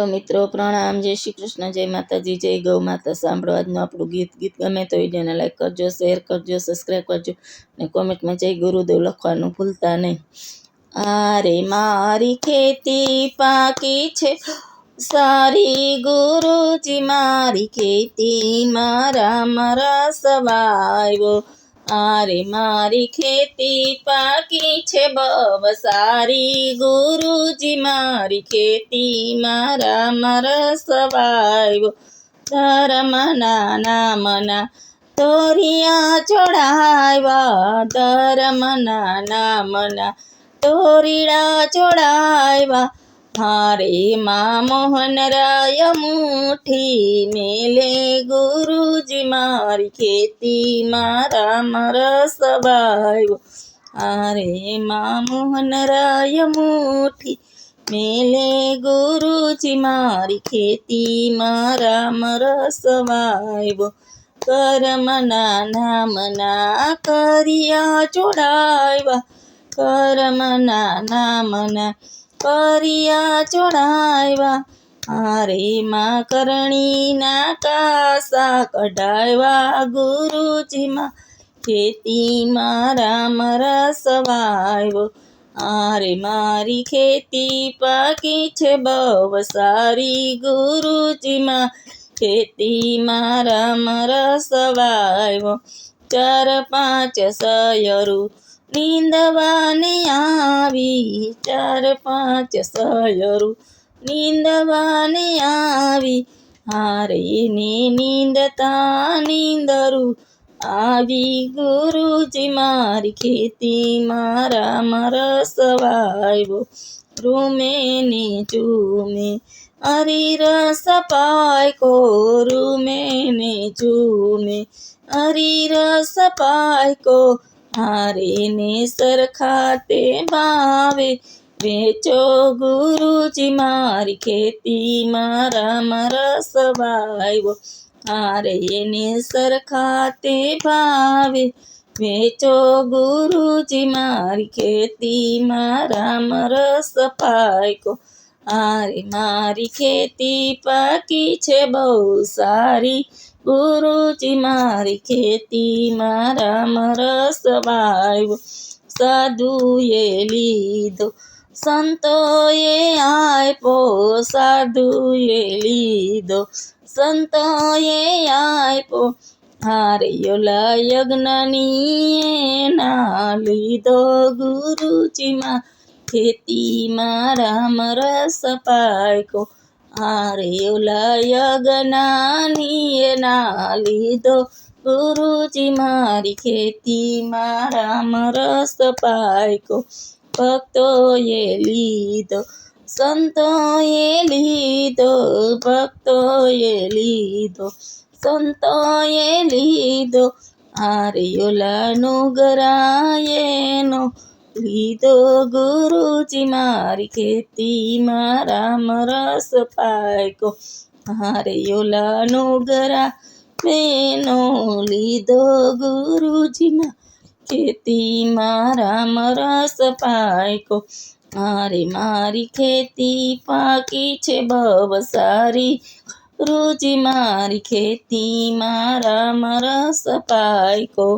Hello મિત્રો, પ્રણામ. જય શ્રી કૃષ્ણ, જય માતાજી, જય ગૌ માતા. સાંભળો આજનું આપણું ગીત. ગીત ગમે તો વિડીયોને લાઈક કરજો શેર કરજો સબસ્ક્રાઈબ કરજો અને કોમેન્ટમાં જય ગુરુદેવ લખવાનું ભૂલતા નહીં. આરે મારી ખેતી પાકી છે. સારી ગુરુજી, મારી ખેતી મારા મારા સવાયો આરે મારી ખેતી પાકી છે, બવ સારી. ગુરુજી, મારી ખેતી મારા મારા સવાયો ધર્મના નામના તોરિયા ચોડાવ્યા ધર્મના નામના તોરીડા ચોડાવ્યા હારે મા મોહન રાય મુઠી મેલે ગુરુજી મારી ખેતી મારા મારા વાયો હારે મા મોહન રાય મુઠી મેલે ગુરુજી મારી ખેતી મારા મારા સવાયો કરમના નામના કરિયા જોડાવ્યા કરમના નામના કરિયા ચોડાવ્યા હારે માં કરણીના કાસા કઢાવ્યા ગુરુજીમાં. ખેતી મારા મરસ વાવ્યો આરે મારી ખેતી પાકી છે બહુ સારી ગુરુજીમાં. ખેતી મારા મરસ વાવ્યો ચાર પાંચ સયરું નીંદવાને આવી ચાર પાંચ સયરું નીંદવાને આવી હારે ને નીંદતા નીંદરું. આવી ગુરુજી મારી ખેતી મારા મરસ વાવ્યો રૂમે ને ચૂમે અરી રસ પાયકો. રૂમે ને ચૂમે અરી રસ પાયકો. હારે ને સરખા તે ભાવે. વેચો ગુરુજી મારી ખેતી, મારા મારા સવાયો હારે ને સરખા તે ભાવે. વેચો ગુરુજી મારી ખેતી, મારા મરસ પાયકો હારે મારી ખેતી પાકી છે બહુ સારી. ગુરુજી મારી ખેતી મારા મરસ વાવ્યો સાધુએ લીધો, સંતોએ આપો સાધુએ લીધો, સંતોએ આપો હાર્યોલા યજ્ઞની ના લીધો ગુરુજીમાં. ખેતી મારા મરસ પાયકો. હારે ઓલા યજ્ઞાની ના લીધો ગુરુજી મારી ખેતી મારા મરસ પાયકો. ભક્તોએ લીધો, સંતોએ લીધો, ભક્તોએ લીધો, સંતોએ લીધો. આર્યોલાનો ગરાયેનો લીધો ગુરુજી મારી ખેતી મારા મરસ પાયકો હાર્યોલાનો ગરા મેનો લીધો ગુરુજીમાં ખેતી મારા મરસ પાયકો મારે મારી ખેતી પાકી છે બવ સારી. રોજી મારી ખેતી મારા મરસ પાયકો